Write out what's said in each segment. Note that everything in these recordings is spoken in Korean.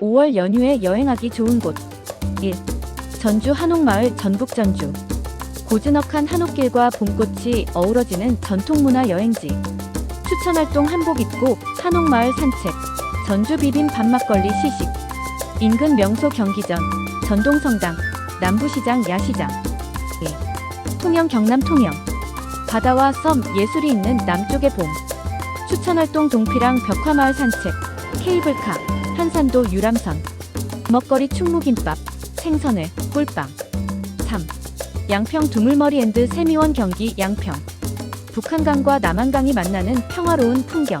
5월 연휴에 여행하기 좋은 곳. 1. 전주 한옥마을 전북 전주. 고즈넉한 한옥길과 봄꽃이 어우러지는 전통문화 여행지. 추천활동 한복 입고 한옥마을 산책. 전주 비빔 밥막걸리 시식. 인근 명소 경기전 전동성당 남부시장 야시장. 2. 통영 경남 통영. 바다와 섬 예술이 있는 남쪽의 봄. 추천활동 동피랑 벽화마을 산책. 케이블카 한산도 유람선 먹거리 충무김밥 생선회 꿀빵. 3. 양평 두물머리 앤드 세미원 경기 양평. 북한강과 남한강이 만나는 평화로운 풍경.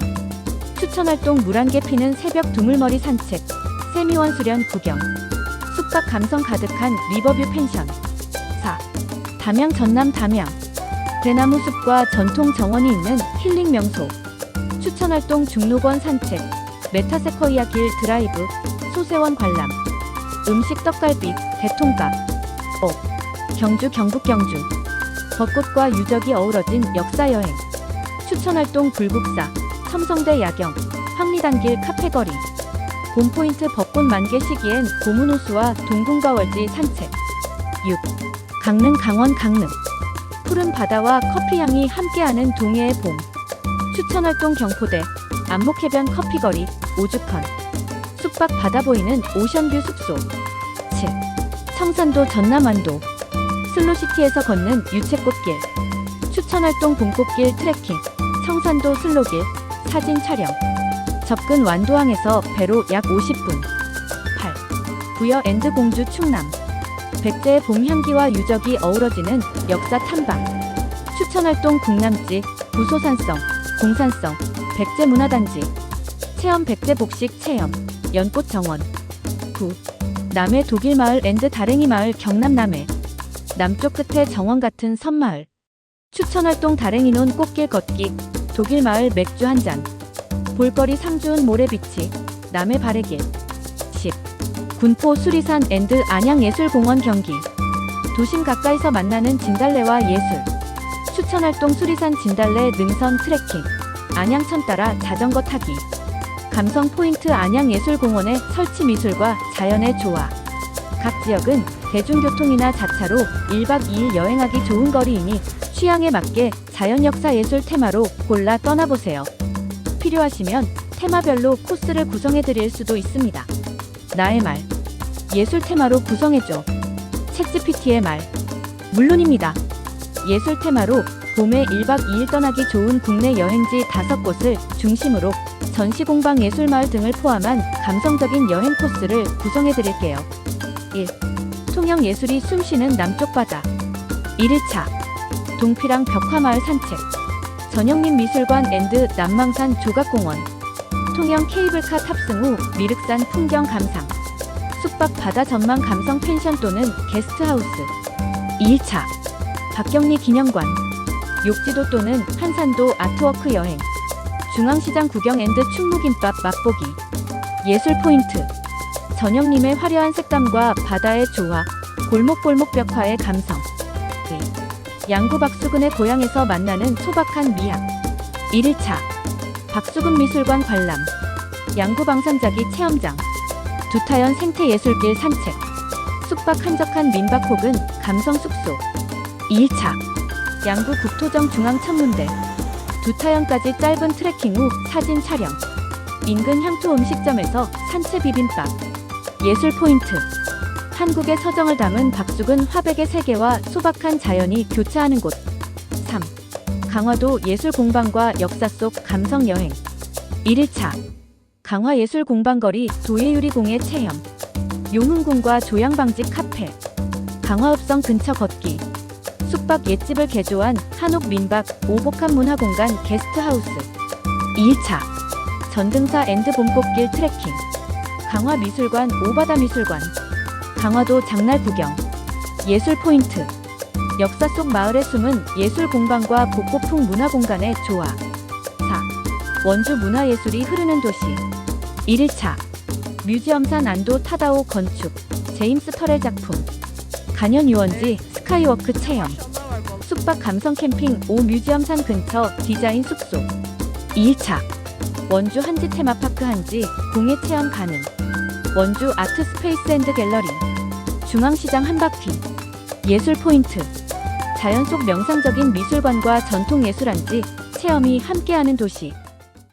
추천활동 물안개 피는 새벽 두물머리 산책 세미원 수련 구경. 숙박 감성 가득한 리버뷰 펜션. 4. 담양 전남 담양. 대나무 숲과 전통 정원이 있는 힐링 명소. 추천활동 중록원 산책 메타세커이아 길 드라이브 소세원 관람 음식 떡갈비 대통밥 5. 경주 경북 경주 벚꽃과 유적이 어우러진 역사여행 추천활동 불국사 첨성대 야경 황리단길 카페거리 봄포인트 벚꽃 만개 시기엔 고문호수와 동궁과월지 산책 6. 강릉 강원 강릉 푸른 바다와 커피향이 함께하는 동해의 봄 추천활동 경포대 안목해변 커피거리 오죽헌. 숙박 바다 보이는 오션뷰 숙소. 7. 청산도 전남완도. 슬로시티에서 걷는 유채꽃길. 추천활동 봄꽃길 트레킹. 청산도 슬로길. 사진 촬영. 접근 완도항에서 배로 약 50분. 8. 부여 앤드 공주 충남. 백제의 봄 향기와 유적이 어우러지는 역사 탐방. 추천활동 국남지 부소산성 공산성 백제 문화단지 체험 백제 복식 체험 연꽃 정원 9. 남해 독일 마을 앤드 다랭이 마을 경남 남해 남쪽 끝에 정원 같은 섬마을 추천 활동 다랭이논 꽃길 걷기 독일 마을 맥주 한 잔 볼거리 상주은 모래비치 남해 바래길 10. 군포 수리산 앤드 안양예술공원 경기 도심 가까이서 만나는 진달래와 예술 추천 활동 수리산 진달래 능선 트레킹 안양천 따라 자전거 타기 감성 포인트 안양예술공원의 설치 미술과 자연의 조화 각 지역은 대중교통이나 자차로 1박 2일 여행하기 좋은 거리이니 취향에 맞게 자연 역사 예술 테마로 골라 떠나보세요. 필요하시면 테마별로 코스를 구성해 드릴 수도 있습니다. 나의 말. 예술 테마로 구성해줘. 챗GPT의 말. 물론입니다. 예술 테마로 봄에 1박 2일 떠나기 좋은 국내 여행지 5곳을 중심으로 전시공방 예술마을 등을 포함한 감성적인 여행 코스를 구성해 드릴게요. 1. 통영 예술이 숨쉬는 남쪽 바다. 1일차. 동피랑 벽화마을 산책. 전영림 미술관 앤드 남망산 조각공원. 통영 케이블카 탑승 후 미륵산 풍경 감상. 숙박 바다 전망 감성 펜션 또는 게스트하우스. 2일차. 박경리 기념관 욕지도 또는 한산도 아트워크 여행 중앙시장 구경 앤드 충무김밥 맛보기 예술 포인트 전영님의 화려한 색감과 바다의 조화, 골목골목 벽화의 감성. 네. 양구 박수근의 고향에서 만나는 소박한 미학. 1일차 박수근 미술관 관람. 양구 방산자기 체험장. 두타연 생태예술길 산책. 숙박 한적한 민박 혹은 감성 숙소. 2일차 양구 국토정 중앙 천문대. 두타연까지 짧은 트레킹 후 사진 촬영. 인근 향토 음식점에서 산채 비빔밥. 예술 포인트. 한국의 서정을 담은 박수근 화백의 세계와 소박한 자연이 교차하는 곳. 3. 강화도 예술 공방과 역사 속 감성 여행. 1일차. 강화 예술 공방거리 도예유리공예 체험. 용흥궁과 조양방직 카페. 강화읍성 근처 걷기. 숙박 옛집을 개조한 한옥 민박 오복합 문화공간 게스트하우스. 2일차. 전등사 앤드 봄꽃길 트레킹. 강화 미술관 오바다 미술관 강화도 장날 구경 예술 포인트 역사 속 마을의 숨은 예술 공방과 복고풍 문화 공간의 조화 4. 원주 문화예술이 흐르는 도시 1일차 뮤지엄산 안도 타다오 건축 제임스 털의 작품 간현 유원지 스카이워크 체험 숙박 감성 캠핑 오 뮤지엄 산 근처 디자인 숙소. 2일차. 원주 한지 테마파크 한지 공예 체험 가능. 원주 아트 스페이스 앤드 갤러리. 중앙시장 한바퀴. 예술 포인트. 자연 속 명상적인 미술관과 전통 예술안지 체험이 함께하는 도시